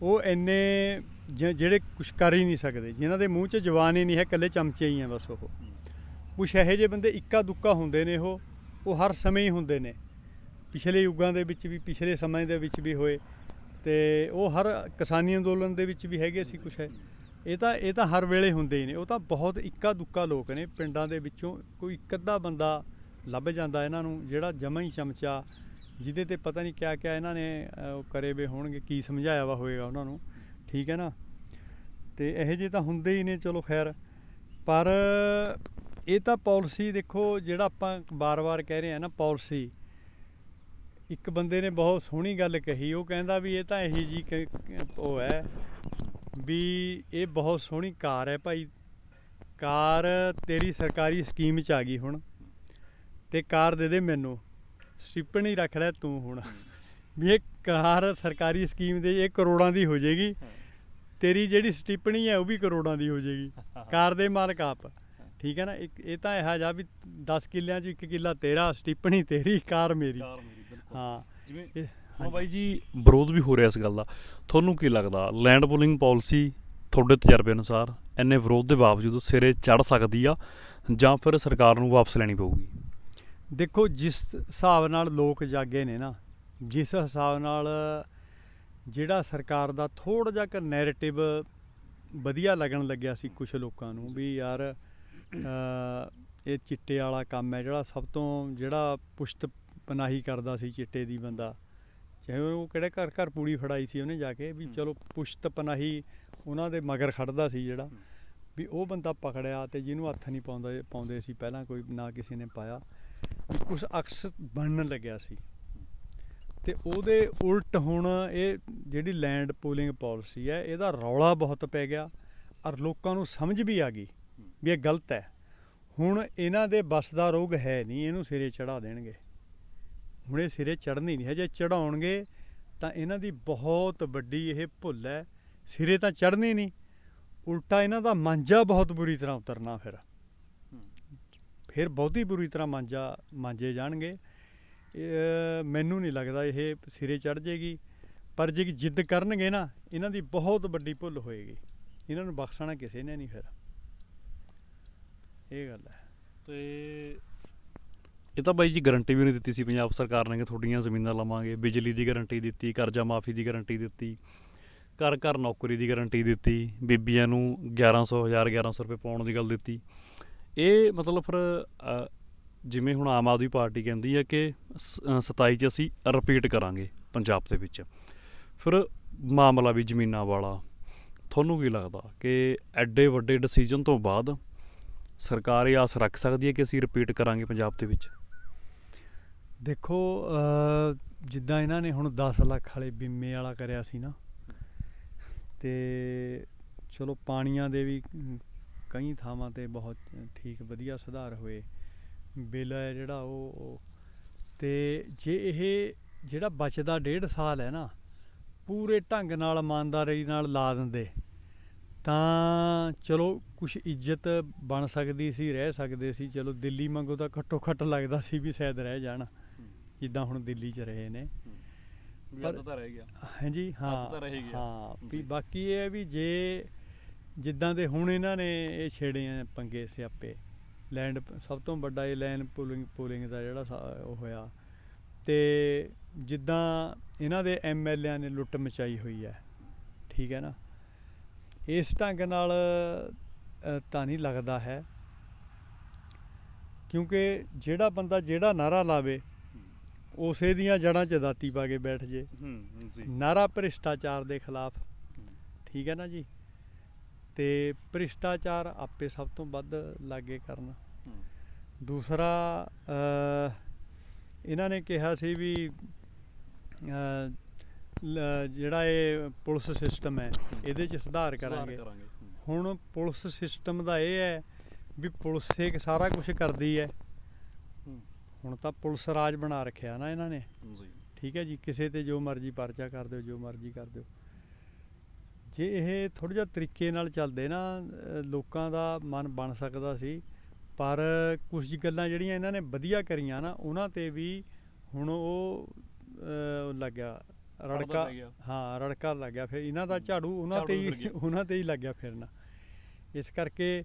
ਉਹ ਇੰਨੇ ਜ- ਜਿਹੜੇ ਕੁਛ ਕਰ ਹੀ ਨਹੀਂ ਸਕਦੇ, ਜਿਨ੍ਹਾਂ ਦੇ ਮੂੰਹ 'ਚ ਜਵਾਨ ਹੀ ਨਹੀਂ ਹੈ, ਇਕੱਲੇ ਚਮਚੇ ਹੀ ਆ ਬਸ ਉਹ। ਕੁਛ ਇਹੋ ਜਿਹੇ ਬੰਦੇ ਇੱਕਾ ਦੁੱਕਾ ਹੁੰਦੇ ਨੇ ਉਹ ਉਹ ਹਰ ਸਮੇਂ ਹੀ ਹੁੰਦੇ ਨੇ। ਪਿਛਲੇ ਯੁੱਗਾਂ ਦੇ ਵਿੱਚ ਵੀ, ਪਿਛਲੇ ਸਮੇਂ ਦੇ ਵਿੱਚ ਵੀ ਹੋਏ ਤੇ ਉਹ ਹਰ ਕਿਸਾਨੀ ਅੰਦੋਲਨ ਦੇ ਵਿੱਚ ਵੀ ਹੈਗੇ ਸੀ ਕੁਛ ਹੈ। ਇਹ ਤਾਂ ਇਹ ਤਾਂ ਹਰ ਵੇਲੇ ਹੁੰਦੇ ਹੀ ਨੇ। ਉਹ ਤਾਂ ਬਹੁਤ ਇੱਕਾ ਦੁੱਕਾ ਲੋਕ ਨੇ ਪਿੰਡਾਂ ਦੇ ਵਿੱਚੋਂ। ਕੋਈ ਇੱਕ ਅੱਧਾ ਬੰਦਾ ਲੱਭ ਜਾਂਦਾ ਇਹਨਾਂ ਨੂੰ, ਜਿਹੜਾ ਜਮਾ ਹੀ ਚਮਚਾ, ਜਿਹਦੇ ਤੇ ਪਤਾ ਨਹੀਂ ਕਿਆ ਕਿਆ ਇਹਨਾਂ ਨੇ ਉਹ ਕਰੇ ਵੇ ਹੋਣਗੇ, ਕੀ ਸਮਝਾਇਆ ਵਾ ਹੋਏਗਾ ਉਹਨਾਂ ਨੂੰ। ਠੀਕ ਹੈ ਨਾ? ਤੇ ਇਹੋ ਜਿਹੇ ਤਾਂ ਹੁੰਦੇ ਹੀ ਨੇ, ਚਲੋ ਖੈਰ। ਪਰ ਇਹ ਤਾਂ ਪਾਲਿਸੀ ਦੇਖੋ, ਜਿਹੜਾ ਆਪਾਂ ਬਾਰ-ਬਾਰ ਕਹਿ ਰਹੇ ਆ ਨਾ, ਪਾਲਿਸੀ। ਇੱਕ ਬੰਦੇ ਨੇ ਬਹੁਤ ਸੋਹਣੀ ਗੱਲ ਕਹੀ, ਉਹ ਕਹਿੰਦਾ ਵੀ ਇਹ ਤਾਂ ਇਹੀ ਜੀ ਕ- ਉਹ ਹੈ ਵੀ ਇਹ ਬਹੁਤ ਸੋਹਣੀ ਕਾਰ ਹੈ ਭਾਈ। ਕਾਰ ਤੇਰੀ ਸਰਕਾਰੀ ਸਕੀਮ ਚ ਆ ਗਈ ਹੁਣ ਤੇ ਕਾਰ ਦੇ ਦੇ ਮੈਨੂੰ। ਸਟਿਪਣੀ ਰੱਖ ਲੈ ਤੂੰ ਹੁਣ। ਵੀ ਇਹ ਕਾਰ ਸਰਕਾਰੀ ਸਕੀਮ ਦੇ ਇਹ ਕਰੋੜਾਂ ਦੀ ਹੋ ਜਾਏਗੀ। ਤੇਰੀ ਜਿਹੜੀ ਸਟਿਪਣੀ ਹੈ ਉਹ ਵੀ ਕਰੋੜਾਂ ਦੀ ਹੋ ਜਾਏਗੀ। ਕਾਰ ਦੇ ਮਾਲਕ ਆਪ। ਠੀਕ ਹੈ ਨਾ? ਇੱਕ, ਇਹ ਤਾਂ ਇਹੋ ਜਿਹਾ ਵੀ 10 ਕਿੱਲਿਆਂ 'ਚ ਇੱਕ ਕਿੱਲਾ ਤੇਰਾ ਸਟਿਪਣੀ ਤੇਰੀ ਕਾਰ ਮੇਰੀ। ਹਾਂ। ਜਿਵੇਂ ਹਾਂ ਬਾਈ ਜੀ ਵਿਰੋਧ ਵੀ ਹੋ ਰਿਹਾ ਇਸ ਗੱਲ ਦਾ। ਤੁਹਾਨੂੰ ਕੀ ਲੱਗਦਾ? ਲੈਂਡ ਪੂਲਿੰਗ ਪਾਲਿਸੀ ਤੁਹਾਡੇ ਤਜਰਬੇ ਅਨੁਸਾਰ ਇੰਨੇ ਵਿਰੋਧ ਦੇ ਬਾਵਜੂਦ ਸਿਰੇ ਚੜ ਸਕਦੀ ਆ ਜਾਂ ਫਿਰ ਸਰਕਾਰ ਨੂੰ ਵਾਪਸ ਲੈਣੀ ਪਊਗੀ? ਦੇਖੋ ਜਿਸ ਹਿਸਾਬ ਨਾਲ ਲੋਕ ਜਾਗੇ ਨੇ ਨਾ ਜਿਸ ਹਿਸਾਬ ਨਾਲ ਜਿਹੜਾ ਸਰਕਾਰ ਦਾ ਥੋੜਾ ਜਿਹਾ ਕ ਨੈਰੇਟਿਵ ਵਧੀਆ ਲੱਗਣ ਲੱਗਿਆ ਸੀ ਕੁਝ ਲੋਕਾਂ ਨੂੰ ਵੀ ਯਾਰ ਇਹ ਚਿੱਟੇ ਵਾਲਾ ਕੰਮ ਹੈ ਜਿਹੜਾ ਸਭ ਤੋਂ ਜਿਹੜਾ ਪੁਸ਼ਤ ਪਨਾਹੀ ਕਰਦਾ ਸੀ ਚਿੱਟੇ ਦੀ ਬੰਦਾ। ਚਾਹੇ ਉਹ ਕਿਹੜੇ ਘਰ ਘਰ ਪੂੜੀ ਫੜਾਈ ਸੀ ਉਹਨੇ ਜਾ ਕੇ ਵੀ। ਚਲੋ ਪੁਸ਼ਤ ਪਨਾਹੀ ਉਹਨਾਂ ਦੇ ਮਗਰ ਖੜਦਾ ਸੀ ਜਿਹੜਾ। ਵੀ ਉਹ ਬੰਦਾ ਪਕੜਿਆ ਤੇ ਜਿਹਨੂੰ ਹੱਥ ਨਹੀਂ ਪਾਉਂਦਾ ਪਾਉਂਦੇ ਸੀ ਪਹਿਲਾਂ ਕੋਈ ਨਾ ਕਿਸੇ ਨੇ ਪਾਇਆ। ਵੀ ਕੁਛ ਅਕਸ ਬਣਨ ਲੱਗਿਆ ਸੀ। ਤੇ ਉਹਦੇ ਉਲਟ ਹੁਣ ਇਹ ਜਿਹੜੀ ਲੈਂਡ ਪੂਲਿੰਗ ਪਾਲਿਸੀ ਹੈ ਇਹਦਾ ਰੌਲਾ ਬਹੁਤ ਪੈ ਗਿਆ ਔਰ ਲੋਕਾਂ ਨੂੰ ਸਮਝ ਵੀ ਆ ਗਈ ਵੀ ਇਹ ਗਲਤ ਹੈ। ਹੁਣ ਇਹਨਾਂ ਦੇ ਬਸ ਦਾ ਰੋਗ ਹੈ ਨਹੀਂ ਇਹਨੂੰ ਸਿਰੇ ਚੜਾ ਦੇਣਗੇ। ਹੁਣ ਇਹ ਸਿਰੇ ਚੜ੍ਹਨੀ ਨਹੀਂ ਹੈ। ਜੇ ਚੜਾਉਣਗੇ ਤਾਂ ਇਹਨਾਂ ਦੀ ਬਹੁਤ ਵੱਡੀ ਇਹ ਭੁੱਲ ਹੈ। ਸਿਰੇ ਤਾਂ ਚੜ੍ਹਨੀ ਨਹੀਂ, ਉਲਟਾ ਇਹਨਾਂ ਦਾ ਮਾਂਜਾ ਬਹੁਤ ਬੁਰੀ ਤਰ੍ਹਾਂ ਉਤਰਨਾ ਫਿਰ। ਫਿਰ ਬਹੁਤੀ ਬੁਰੀ ਤਰ੍ਹਾਂ ਮਾਂਜਾ, ਮਾਂਜੇ ਜਾਣਗੇ। ਮੈਨੂੰ ਨਹੀਂ ਲੱਗਦਾ ਇਹ ਸਿਰੇ ਚੜ ਜੇਗੀ। ਪਰ ਜੇ ਜਿੱਦ ਕਰਨਗੇ ਨਾ, ਇਹਨਾਂ ਦੀ ਬਹੁਤ ਵੱਡੀ ਭੁੱਲ ਹੋਏਗੀ। ਇਹਨਾਂ ਨੂੰ ਬਖਸ਼ਣਾ ਕਿਸੇ ਨੇ ਨਹੀਂ ਫਿਰ। ਇਹ ਗੱਲ ਹੈ। ਤੇ ਇਹ ਤਾਂ ਬਾਈ ਜੀ ਗਾਰੰਟੀ ਵੀ ਨਹੀਂ ਦਿੱਤੀ ਸੀ ਪੰਜਾਬ ਸਰਕਾਰ ਨੇ ਕਿ ਤੁਹਾਡੀਆਂ ਜ਼ਮੀਨਾਂ ਲਵਾਂਗੇ ਬਿਜਲੀ ਦੀ ਗਾਰੰਟੀ ਦਿੱਤੀ ਕਰਜ਼ਾ ਮਾਫੀ ਦੀ ਗਾਰੰਟੀ ਦਿੱਤੀ ਘਰ ਘਰ ਨੌਕਰੀ ਦੀ ਗਾਰੰਟੀ ਦਿੱਤੀ ਬੀਬੀਆਂ ਨੂੰ 1100 ਹਜ਼ਾਰ 1100 ਰੁਪਏ ਪਾਉਣ ਦੀ ਗੱਲ ਦਿੱਤੀ। ਇਹ ਮਤਲਬ ਫਿਰ ਜਿਵੇਂ ਹੁਣ ਆਮ ਆਦਮੀ ਪਾਰਟੀ ਕਹਿੰਦੀ ਹੈ ਕਿ ਸ- ਅ, 27 ਚ ਅਸੀਂ ਰਿਪੀਟ ਕਰਾਂਗੇ ਪੰਜਾਬ ਦੇ ਵਿੱਚ। ਫਿਰ ਮਾਮਲਾ ਵੀ ਜ਼ਮੀਨਾਂ ਵਾਲਾ ਤੁਹਾਨੂੰ ਕੀ ਲੱਗਦਾ ਕਿ ਐਡੇ ਵੱਡੇ ਡਿਸੀਜਨ ਤੋਂ ਬਾਅਦ ਸਰਕਾਰ ਇਹ ਆਸ ਰੱਖ ਸਕਦੀ ਹੈ ਕਿ ਅਸੀਂ ਰਿਪੀਟ ਕਰਾਂਗੇ ਪੰਜਾਬ ਦੇ ਵਿੱਚ? ਦੇਖੋ ਜਿੱਦਾਂ ਇਹਨਾਂ ਨੇ ਹੁਣ 10 ਲੱਖ ਵਾਲੇ ਬੀਮੇ ਵਾਲਾ ਕਰਿਆ ਸੀ ਨਾ, ਤੇ ਚਲੋ ਪਾਣੀਆਂ ਦੇ ਵੀ ਕਈ ਥਾਵਾਂ ਤੇ ਬਹੁਤ ਠੀਕ ਵਧੀਆ ਸੁਧਾਰ ਹੋਏ, ਬਿੱਲ ਹੈ ਜਿਹੜਾ ਉਹ, ਉਹ- ਤੇ ਜੇ ਇਹ ਜਿਹੜਾ ਬਚਦਾ ਡੇਢ ਸਾਲ ਹੈ ਨਾ, ਪੂਰੇ ਢੰਗ ਨਾਲ, ਇਮਾਨਦਾਰੀ ਨਾਲ ਲਾ ਦਿੰਦੇ, ਤਾਂ ਚਲੋ ਕੁਝ ਇੱਜ਼ਤ ਬਣ ਸਕਦੀ ਸੀ, ਰਹਿ ਸਕਦੇ ਸੀ, ਚਲੋ ਦਿੱਲੀ ਮੰਗੋ ਤਾਂ ਘੱਟੋ ਘੱਟ ਲੱਗਦਾ ਸੀ ਵੀ ਸ਼ਾਇਦ ਰਹਿ ਜਾਣ। ਜਿੱਦਾਂ ਹੁਣ ਦਿੱਲੀ 'ਚ ਰਹੇ ਨੇ। ਪਰ- ਤਾਂ ਰਹਿ ਗਿਆ। ਹਾਂਜੀ ਹਾਂ। ਤਾਂ ਰਹਿ ਗਿਆ। ਹਾਂ ਵੀ। ਬਾਕੀ ਇਹ ਹੈ ਵੀ ਜੇ ਜਿੱਦਾਂ ਦੇ ਹੁਣ ਇਹਨਾਂ ਨੇ ਇਹ ਛੇੜੇ ਆ ਪੰਗੇ ਸਿਆਪੇ। ਲੈਂਡ ਸਭ ਤੋਂ ਵੱਡਾ ਇਹ ਲੈਂਡ ਪੂਲਿੰਗ ਪੂਲਿੰਗ ਦਾ ਜਿਹੜਾ ਉਹ ਹੋਇਆ। ਤੇ ਜਿੱਦਾਂ ਇਹਨਾਂ ਦੇ ਐਮਐਲਏਆਂ ਨੇ ਲੁੱਟ ਮਚਾਈ ਹੋਈ ਹੈ। ਠੀਕ ਹੈ ਨਾ? ਇਸ ਢੰਗ ਨਾਲ ਤਾਂ ਨਹੀਂ ਲੱਗਦਾ ਹੈ। ਕਿਉਂਕਿ ਜਿਹੜਾ ਬੰਦਾ ਜਿਹੜਾ ਨਾਰਾ ਲਾਵੇ ਉਸੇ ਦੀਆਂ ਜੜਾਂ 'ਚ ਦਾਤੀ ਪਾ ਕੇ ਬੈਠ ਜੇ। ਹੂੰ ਜੀ। ਨਾਰਾ ਭ੍ਰਿਸ਼ਟਾਚਾਰ ਦੇ ਖਿਲਾਫ। ਠੀਕ ਹੈ ਨਾ ਜੀ? ਤੇ ਭ੍ਰਿਸ਼ਟਾਚਾਰ ਆਪੇ ਸਭ ਤੋਂ ਵੱਧ ਲਾਗੇ ਕਰਨ। ਦੂਸਰਾ ਇਹਨਾਂ ਨੇ ਕਿਹਾ ਸੀ ਵੀ ਜਿਹੜਾ ਇਹ ਪੁਲਿਸ ਸਿਸਟਮ ਹੈ ਇਹਦੇ 'ਚ ਸੁਧਾਰ ਕਰਾਂਗੇ। ਹੁਣ ਪੁਲਿਸ ਸਿਸਟਮ ਦਾ ਇਹ ਹੈ ਵੀ ਪੁਲਿਸ ਇਹ ਸਾਰਾ ਕੁਝ ਕਰਦੀ ਹੈ। ਹੁਣ ਤਾਂ ਪੁਲਿਸ ਰਾਜ ਬਣਾ ਰੱਖਿਆ ਨਾ ਇਹਨਾਂ ਨੇ ਜੀ ਠੀਕ ਹੈ ਜੀ ਕਿਸੇ ਤੇ ਜੋ ਮਰਜ਼ੀ ਪਰਚਾ ਕਰ ਦਿਓ ਜੋ ਮਰਜ਼ੀ ਕਰ ਦਿਓ ਜੇ ਇਹ ਥੋੜਾ ਜਿਹਾ ਤਰੀਕੇ ਨਾਲ ਚੱਲਦੇ ਨਾ ਲੋਕਾਂ ਦਾ ਮਨ ਬਣ ਸਕਦਾ ਸੀ ਪਰ ਕੁਝ ਗੱਲਾਂ ਜਿਹੜੀਆਂ ਇਹਨਾਂ ਨੇ ਵਧੀਆ ਕਰੀਆਂ ਨਾ ਉਹਨਾਂ ਤੇ ਵੀ ਹੁਣ ਉਹ ਲੱਗਿਆ ਰੜਕਾ ਗਿਆ। ਹਾਂ ਰੜਕਾ ਲੱਗ ਗਿਆ ਫਿਰ ਇਹਨਾਂ ਦਾ। ਝਾੜੂ ਉਹਨਾਂ ਤੇ ਹੀ ਗਿਆ। ਉਹਨਾਂ ਤੇ ਹੀ ਲੱਗਿਆ ਫਿਰਨਾ ਇਸ ਕਰਕੇ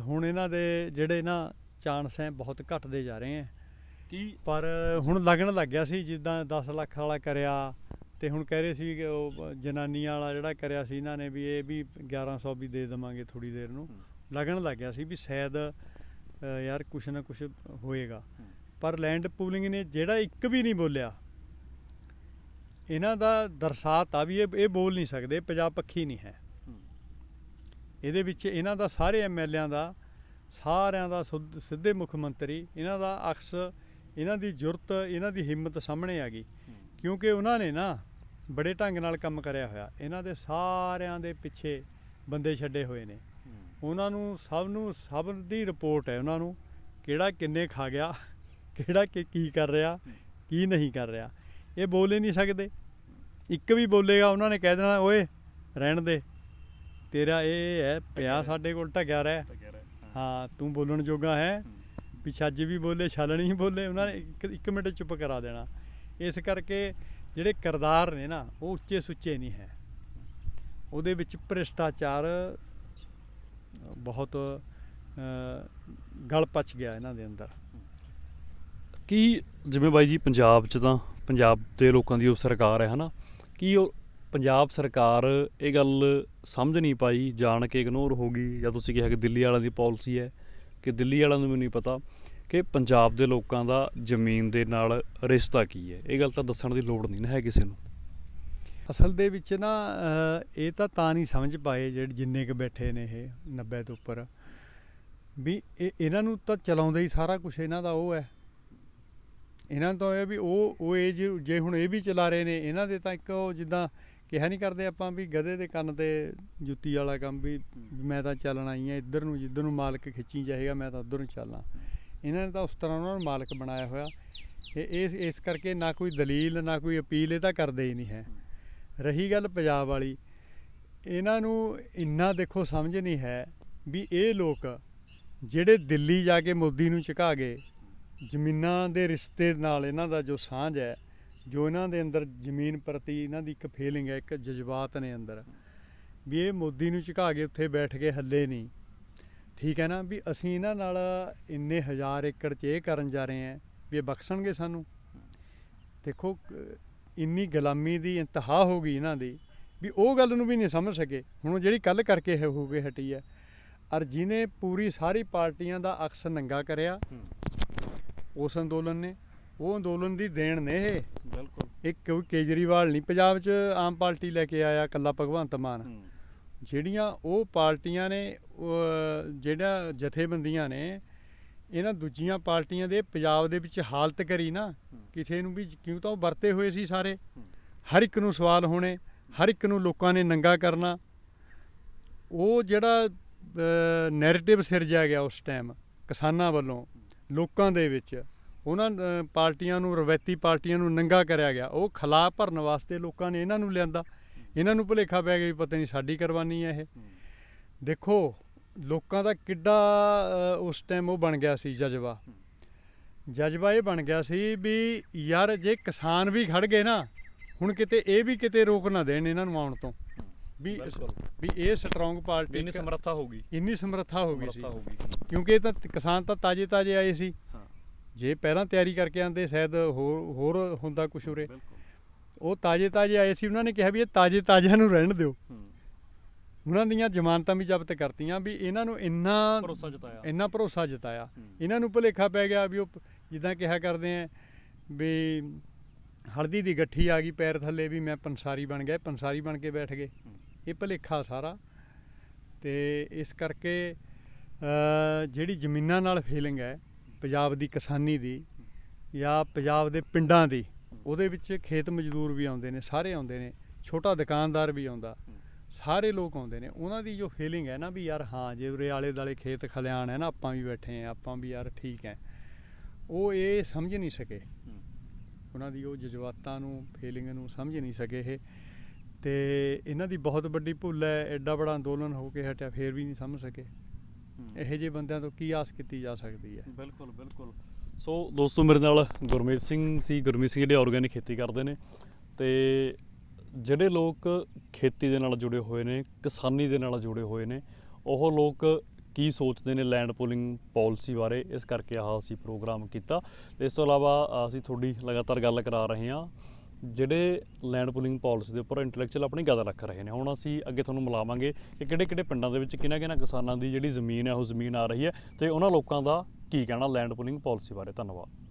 ਹੁਣ ਇਹਨਾਂ ਦੇ ਜਿਹੜੇ ਨਾ ਚਾਂਸ ਹੈ ਬਹੁਤ ਘਟਦੇ ਜਾ ਰਹੇ ਹੈ। ਕੀ ਪਰ ਹੁਣ ਲੱਗਣ ਲੱਗ ਗਿਆ ਸੀ ਜਿੱਦਾਂ 10 ਲੱਖ ਵਾਲਾ ਕਰਿਆ ਤੇ ਹੁਣ ਕਹਿ ਰਹੇ ਸੀ ਕਿ ਉਹ ਜਨਾਨੀਆਂ ਵਾਲਾ ਜਿਹੜਾ ਕਰਿਆ ਸੀ ਇਹਨਾਂ ਨੇ ਵੀ ਇਹ ਵੀ 1100 ਵੀ ਦੇ ਦੇਵਾਂਗੇ ਥੋੜੀ ਦੇਰ ਨੂੰ। ਲੱਗਣ ਲੱਗ ਗਿਆ ਸੀ ਵੀ ਸ਼ਾਇਦ ਯਾਰ ਕੁਛ ਨਾ ਕੁਛ ਹੋਏਗਾ। ਪਰ ਲੈਂਡ ਪੂਲਿੰਗ ਨੇ ਜਿਹੜਾ ਇੱਕ ਵੀ ਨਹੀਂ ਬੋਲਿਆ ਇਹਨਾਂ ਦਾ ਦਰਸਾਤਾ ਵੀ ਇਹ ਇਹ ਬੋਲ ਨਹੀਂ ਸਕਦੇ ਪੰਜਾਬ ਪੱਖੀ ਨਹੀਂ ਹੈ। ਇਹਦੇ ਵਿੱਚ ਇਹਨਾਂ ਦਾ ਸਾਰੇ ਐਮਐਲਏਆਂ ਦਾ ਸਾਰਿਆਂ ਦਾ ਸੁੱਧ- ਸਿੱਧੇ ਮੁੱਖ ਮੰਤਰੀ, ਇਹਨਾਂ ਦਾ ਅਕਸ, ਇਹਨਾਂ ਦੀ ਜੁਰਤ, ਇਹਨਾਂ ਦੀ ਹਿੰਮਤ ਸਾਹਮਣੇ ਆ ਗਈ। ਕਿਉਂਕਿ ਉਹਨਾਂ ਨੇ ਨਾ ਬੜੇ ਢੰਗ ਨਾਲ ਕੰਮ ਕਰਿਆ ਹੋਇਆ। ਇਹਨਾਂ ਦੇ ਸਾਰਿਆਂ ਦੇ ਪਿੱਛੇ ਬੰਦੇ ਛੱਡੇ ਹੋਏ ਨੇ। ਉਹਨਾਂ ਨੂੰ ਸਭ ਨੂੰ, ਸਭ ਦੀ ਰਿਪੋਰਟ ਹੈ ਉਹਨਾਂ ਨੂੰ, ਕਿਹੜਾ ਕਿੰਨੇ ਖਾ ਗਿਆ, ਕਿਹੜਾ ਕਿ, ਕੀ ਕਰ ਰਿਹਾ, ਕੀ ਨਹੀਂ ਕਰ ਰਿਹਾ। ਇਹ ਬੋਲ ਹੀ ਨਹੀਂ ਸਕਦੇ। ਇੱਕ ਵੀ ਬੋਲੇਗਾ, ਉਹਨਾਂ ਨੇ ਕਹਿ ਦੇਣਾ, ਓਏ, ਰਹਿਣ ਦੇ। ਤੇਰਾ ਇਹ ਹੈ, ਪਿਆ ਸਾਡੇ ਕੋਲ ਢੱਗਿਆ ਰਹਿ। ਹਾਂ ਤੂੰ ਬੋਲਣ ਜੋਗਾ ਹੈ। ਵੀ ਛੱਜ ਵੀ ਬੋਲੇ ਛਲ ਨਹੀਂ ਬੋਲੇ ਉਹਨਾਂ ਨੇ ਇੱਕ, ਇੱਕ ਮਿੰਟ ਚੁੱਪ ਕਰਾ ਦੇਣਾ। ਇਸ ਕਰਕੇ ਜਿਹੜੇ ਕਰਦਾਰ ਨੇ ਨਾ ਉਹ ਉੱਚੇ ਸੁੱਚੇ ਨਹੀਂ ਹੈ। ਉਹਦੇ ਵਿੱਚ ਭ੍ਰਿਸ਼ਟਾਚਾਰ ਬਹੁਤ ਅ, ਗਲ ਪਚ ਗਿਆ ਇਹਨਾਂ ਦੇ ਅੰਦਰ। ਕੀ ਜਿਵੇਂ ਬਾਈ ਜੀ ਪੰਜਾਬ 'ਚ ਤਾਂ ਪੰਜਾਬ ਦੇ ਲੋਕਾਂ ਦੀ ਉਹ ਸਰਕਾਰ ਹੈ ਹਨਾ? ਕੀ ਉਹ ਪੰਜਾਬ ਸਰਕਾਰ ਇਹ ਗੱਲ ਸਮਝ ਨਹੀਂ ਪਾਈ, ਜਾਣ ਕੇ ਇਗਨੋਰ ਹੋ ਗਈ, ਜਾਂ ਤੁਸੀਂ ਕਿਹਾ ਕਿ ਦਿੱਲੀ ਵਾਲਿਆਂ ਦੀ ਪਾਲਿਸੀ ਹੈ, ਕਿ ਦਿੱਲੀ ਵਾਲਿਆਂ ਨੂੰ ਵੀ ਨਹੀਂ ਪਤਾ ਕਿ ਪੰਜਾਬ ਦੇ ਲੋਕਾਂ ਦਾ ਜ਼ਮੀਨ ਦੇ ਨਾਲ ਰਿਸ਼ਤਾ ਕੀ ਹੈ। ਇਹ ਗੱਲ ਤਾਂ ਦੱਸਣ ਦੀ ਲੋੜ ਨਹੀਂ ਨਾ ਹੈ ਕਿਸੇ ਨੂੰ। ਅਸਲ ਦੇ ਵਿੱਚ ਨਾ ਇਹ ਤਾਂ ਤਾਂ ਨਹੀਂ ਸਮਝ ਪਾਏ ਜਿਹੜੇ ਜਿੰਨੇ ਕ ਬੈਠੇ ਨੇ ਇਹ 90 ਤੋਂ ਉੱਪਰ। ਵੀ ਇਹ, ਇਹਨਾਂ ਨੂੰ ਤਾਂ ਚਲਾਉਂਦਾ ਹੀ ਸਾਰਾ ਕੁਝ ਇਹਨਾਂ ਦਾ ਉਹ ਹੈ। ਇਹਨਾਂ ਤੋਂ ਇਹ ਵੀ ਉਹ ਉਹ ਇਹ ਜੇ- ਜੇ ਹੁਣ ਇਹ ਵੀ ਚਲਾ ਰਹੇ ਨੇ, ਇਹਨਾਂ ਦੇ ਤਾਂ ਇੱਕ ਉਹ ਜਿੱਦਾਂ ਕਿਹਾ ਨਹੀਂ ਕਰਦੇ ਆਪਾਂ ਵੀ ਗਧੇ ਦੇ ਕੰਨ ਤੇ ਜੁੱਤੀ ਵਾਲਾ ਕੰਮ ਵੀ ਮੈਂ ਤਾਂ ਚੱਲਣਾ ਹੀ ਆ, ਇੱਧਰ ਨੂੰ ਜਿੱਧਰ ਨੂੰ ਮਾਲਕ ਖਿੱਚੀ ਜਾਏਗਾ ਮੈਂ ਤਾਂ ਉੱਧਰ ਨੂੰ ਚੱਲਾਂ ਇਹਨਾਂ ਨੇ ਤਾਂ ਉਸ ਤਰ੍ਹਾਂ ਉਹਨਾਂ ਨੂੰ ਮਾਲਕ ਬਣਾਇਆ ਹੋਇਆ। ਇਹ ਇਸ ਇਸ ਕਰਕੇ ਨਾ ਕੋਈ ਦਲੀਲ, ਨਾ ਕੋਈ ਅਪੀਲ ਇਹ ਤਾਂ ਕਰਦੇ ਹੀ ਨਹੀਂ ਹੈ। ਰਹੀ ਗੱਲ ਪੰਜਾਬ ਵਾਲੀ, ਇਹਨਾਂ ਨੂੰ ਇੰਨਾ ਦੇਖੋ ਸਮਝ ਨਹੀਂ ਹੈ ਵੀ ਇਹ ਲੋਕ ਜਿਹੜੇ ਦਿੱਲੀ ਜਾ ਕੇ ਮੋਦੀ ਨੂੰ ਝੁਕਾ ਗਏ, ਜ਼ਮੀਨਾਂ ਦੇ ਰਿਸ਼ਤੇ ਨਾਲ ਇਹਨਾਂ ਦਾ ਜੋ ਸਾਂਝ ਹੈ ਜੋ ਇਹਨਾਂ ਦੇ ਅੰਦਰ ਜ਼ਮੀਨ ਪ੍ਰਤੀ ਇਹਨਾਂ ਦੀ ਇੱਕ ਫੀਲਿੰਗ ਹੈ ਇੱਕ ਜਜ਼ਬਾਤ ਨੇ ਅੰਦਰ। ਵੀ ਇਹ ਮੋਦੀ ਨੂੰ ਝੁਕਾ ਕੇ ਉੱਥੇ ਬੈਠ ਕੇ ਹੱਲੇ ਨਹੀਂ। ਠੀਕ ਹੈ ਨਾ? ਵੀ ਅਸੀਂ ਇਹਨਾਂ ਨਾਲ ਇੰਨੇ ਹਜ਼ਾਰ ਏਕੜ 'ਚ ਇਹ ਕਰਨ ਜਾ ਰਹੇ ਹਾਂ ਵੀ ਇਹ ਬਖਸ਼ਣਗੇ ਸਾਨੂੰ। ਦੇਖੋ ਇੰਨੀ ਗੁਲਾਮੀ ਦੀ ਇੰਤਹਾ ਹੋ ਗਈ ਇਹਨਾਂ ਦੀ ਵੀ ਉਹ ਗੱਲ ਨੂੰ ਵੀ ਨਹੀਂ ਸਮਝ ਸਕੇ। ਹੁਣ ਜਿਹੜੀ ਕੱਲ ਕਰਕੇ ਹੋ ਕੇ ਹਟੀ ਹੈ। ਔਰ ਜਿਹਨੇ ਪੂਰੀ ਸਾਰੀ ਪਾਰਟੀਆਂ ਦਾ ਅਕਸ ਨੰਗਾ ਕਰਿਆ ਉਸ ਅੰਦੋਲਨ ਨੇ। ਉਹ ਅੰਦੋਲਨ ਦੀ ਦੇਣ ਨੇ ਇਹ। ਬਿਲਕੁਲ। ਇੱਕ ਕੋਈ ਕੇਜਰੀਵਾਲ ਨਹੀਂ ਪੰਜਾਬ 'ਚ ਆਮ ਪਾਰਟੀ ਲੈ ਕੇ ਆਇਆ ਕੱਲਾ ਭਗਵੰਤ ਮਾਨ। ਜਿਹੜੀਆਂ ਉਹ ਪਾਰਟੀਆਂ ਨੇ ਜਿਹੜਾ ਜਥੇਬੰਦੀਆਂ ਨੇ ਇਹਨਾਂ ਦੂਜੀਆਂ ਪਾਰਟੀਆਂ ਦੇ ਪੰਜਾਬ ਦੇ ਵਿੱਚ ਹਾਲਤ ਕਰੀ ਨਾ ਕਿਸੇ ਨੂੰ ਵੀ ਕਿਉਂ ਤਾਂ ਉਹ ਵਰਤੇ ਹੋਏ ਸੀ ਸਾਰੇ। ਹਰ ਇੱਕ ਨੂੰ ਸਵਾਲ ਹੋਣੇ ਹਰ ਇੱਕ ਨੂੰ ਲੋਕਾਂ ਨੇ ਨੰਗਾ ਕਰਨਾ। ਉਹ ਜਿਹੜਾ ਨੈਰੇਟਿਵ ਸਿਰਜਿਆ ਗਿਆ ਉਸ ਟਾਈਮ ਕਿਸਾਨਾਂ ਵੱਲੋਂ ਲੋਕਾਂ ਦੇ ਵਿੱਚ। ਉਹਨਾਂ ਪਾਰਟੀਆਂ ਨੂੰ ਰਵਾਇਤੀ ਪਾਰਟੀਆਂ ਨੂੰ ਨੰਗਾ ਕਰਿਆ ਗਿਆ। ਉਹ ਖਿਲਾਫ ਭਰਨ ਵਾਸਤੇ ਲੋਕਾਂ ਨੇ ਇਹਨਾਂ ਨੂੰ ਲਿਆਂਦਾ। ਇਹਨਾਂ ਨੂੰ ਭੁਲੇਖਾ ਪੈ ਗਿਆ ਵੀ ਪਤਾ ਨਹੀਂ ਸਾਡੀ ਕੁਰਬਾਨੀ ਹੈ ਇਹ। ਦੇਖੋ ਲੋਕਾਂ ਦਾ ਕਿੱਡਾ ਉਸ ਟਾਈਮ ਉਹ ਬਣ ਗਿਆ ਸੀ ਜਜ਼ਬਾ। ਜਜ਼ਬਾ ਇਹ ਬਣ ਗਿਆ ਸੀ ਵੀ ਯਾਰ ਜੇ ਕਿਸਾਨ ਵੀ ਖੜ ਗਏ ਨਾ ਹੁਣ ਕਿਤੇ ਇਹ ਵੀ ਕਿਤੇ ਰੋਕ ਨਾ ਦੇਣ ਇਹਨਾਂ ਨੂੰ ਆਉਣ ਤੋਂ। ਵੀ। ਵੀ ਇਹ ਸਟਰੋਂਗ ਪਾਰਟੀ ਇੰਨੀ ਸਮਰੱਥਾ ਹੋਊਗੀ ਇੰਨੀ ਸਮਰੱਥਾ ਹੋ ਗਈ ਸੀ। ਕਿਉਂਕਿ ਇਹ ਤਾਂ ਕਿਸਾਨ ਤਾਂ ਤਾਜੇ ਤਾਜੇ ਆਏ ਸੀ। ਜੇ ਪਹਿਲਾਂ ਤਿਆਰੀ ਕਰਕੇ ਆਂਦੇ ਸ਼ਾਇਦ ਹੋਰ ਹੋਰ ਹੁੰਦਾ ਕੁਛ ਉਰੇ। ਉਹ ਤਾਜੇ ਤਾਜੇ ਆਏ ਸੀ ਉਹਨਾਂ ਨੇ ਕਿਹਾ ਵੀ ਇਹ ਤਾਜੇ ਤਾਜਿਆਂ ਨੂੰ ਰਹਿਣ ਦਿਓ। ਉਹਨਾਂ ਦੀਆਂ ਜ਼ਮਾਨਤਾਂ ਵੀ ਜ਼ਬਤ ਕਰਤੀਆਂ ਵੀ ਇਹਨਾਂ ਨੂੰ ਇੰਨਾ ਭਰੋਸਾ ਜਤਾਇਆ। ਇੰਨਾ ਭਰੋਸਾ ਜਤਾਇਆ। ਇਹਨਾਂ ਨੂੰ ਭੁਲੇਖਾ ਪੈ ਗਿਆ ਵੀ ਉਹ ਜਿੱਦਾਂ ਕਿਹਾ ਕਰਦੇ ਆ ਵੀ ਹਲਦੀ ਦੀ ਗੱਠੀ ਆ ਗਈ ਪੈਰ ਥੱਲੇ ਵੀ ਮੈਂ ਪੰਸਾਰੀ ਬਣ ਗਿਆ ਪੰਸਾਰੀ ਬਣ ਕੇ ਬੈਠ ਗਏ। ਇਹ ਭੁਲੇਖਾ ਸਾਰਾ। ਤੇ ਇਸ ਕਰਕੇ ਜਿਹੜੀ ਜ਼ਮੀਨਾਂ ਨਾਲ ਫੀਲਿੰਗ ਹੈ ਪੰਜਾਬ ਦੀ ਕਿਸਾਨੀ ਦੀ ਜਾਂ ਪੰਜਾਬ ਦੇ ਪਿੰਡਾਂ ਦੀ, ਉਹਦੇ ਵਿੱਚ ਖੇਤ ਮਜ਼ਦੂਰ ਵੀ ਆਉਂਦੇ ਨੇ, ਸਾਰੇ ਆਉਂਦੇ ਨੇ, ਛੋਟਾ ਦੁਕਾਨਦਾਰ ਵੀ ਆਉਂਦਾ। ਸਾਰੇ ਲੋਕ ਆਉਂਦੇ ਨੇ। ਉਹਨਾਂ ਦੀ ਜੋ ਫੀਲਿੰਗ ਹੈ ਨਾ ਵੀ ਯਾਰ ਹਾਂ, ਜੇ ਉਰੇ ਆਲੇ ਦਾਲੇ ਖੇਤ ਖਲਿਆਣ ਹੈ ਨਾ, ਆਪਾਂ ਵੀ ਬੈਠੇ ਆ ਆਪਾਂ ਵੀ ਯਾਰ ਠੀਕ ਹੈ। ਉਹ ਇਹ ਸਮਝ ਨਹੀਂ ਸਕੇ। ਉਹਨਾਂ ਦੀ ਉਹ ਜਜ਼ਬਾਤਾਂ ਨੂੰ ਫੀਲਿੰਗ ਨੂੰ ਸਮਝ ਨਹੀਂ ਸਕੇ ਇਹ। ਤੇ ਇਹਨਾਂ ਦੀ ਬਹੁਤ ਵੱਡੀ ਭੁੱਲ ਹੈ, ਐਡਾ ਬੜਾ ਅੰਦੋਲਨ ਹੋ ਕੇ ਹਟਿਆ, ਫੇਰ ਵੀ ਨਹੀਂ ਸਮਝ ਸਕੇ। ਇਹੋ ਜਿਹੇ ਬੰਦਿਆਂ ਤੋਂ ਕੀ ਆਸ ਕੀਤੀ ਜਾ ਸਕਦੀ ਹੈ? ਬਿਲਕੁਲ ਬਿਲਕੁਲ। ਸੋ ਦੋਸਤੋ ਮੇਰੇ ਨਾਲ ਗੁਰਮੀਤ ਸਿੰਘ ਸੀ ਗੁਰਮੀਤ ਸਿੰਘ ਜਿਹੜੇ ਆਰਗੈਨਿਕ ਖੇਤੀ ਕਰਦੇ ਨੇ। ਤੇ ਜਿਹੜੇ ਲੋਕ ਖੇਤੀ ਦੇ ਨਾਲ ਜੁੜੇ ਹੋਏ ਨੇ ਕਿਸਾਨੀ ਦੇ ਨਾਲ ਜੁੜੇ ਹੋਏ ਨੇ ਉਹ ਲੋਕ ਕੀ ਸੋਚਦੇ ਨੇ ਲੈਂਡ ਪੂਲਿੰਗ ਪਾਲਿਸੀ ਬਾਰੇ? ਇਸ ਕਰਕੇ ਆਹ ਅਸੀਂ ਪ੍ਰੋਗਰਾਮ ਕੀਤਾ। ਇਸ ਤੋਂ ਇਲਾਵਾ ਅਸੀਂ ਤੁਹਾਡੀ ਲਗਾਤਾਰ ਗੱਲ ਕਰਾ ਰਹੇ ਹਾਂ। ਜਿਹੜੇ ਲੈਂਡ ਪੂਲਿੰਗ ਪਾਲਿਸੀ ਦੇ ਉੱਪਰ ਇੰਟੈਲੈਕਚੁਅਲ ਆਪਣੀ ਗੱਲ ਰੱਖ ਰਹੇ ਨੇ। ਹੁਣ ਅਸੀਂ ਅੱਗੇ ਤੁਹਾਨੂੰ ਮਿਲਾਵਾਂਗੇ ਕਿ ਕਿਹੜੇ ਕਿਹੜੇ ਪਿੰਡਾਂ ਦੇ ਵਿੱਚ ਕਿਹਨਾਂ ਕਿਹਨਾਂ ਕਿਸਾਨਾਂ ਦੀ ਜਿਹੜੀ ਜ਼ਮੀਨ ਹੈ, ਉਹ ਜ਼ਮੀਨ ਆ ਰਹੀ ਹੈ ਤੇ ਉਹਨਾਂ ਲੋਕਾਂ ਦਾ ਕੀ ਕਹਿਣਾ ਲੈਂਡ ਪੂਲਿੰਗ ਪਾਲਿਸੀ ਬਾਰੇ। ਧੰਨਵਾਦ।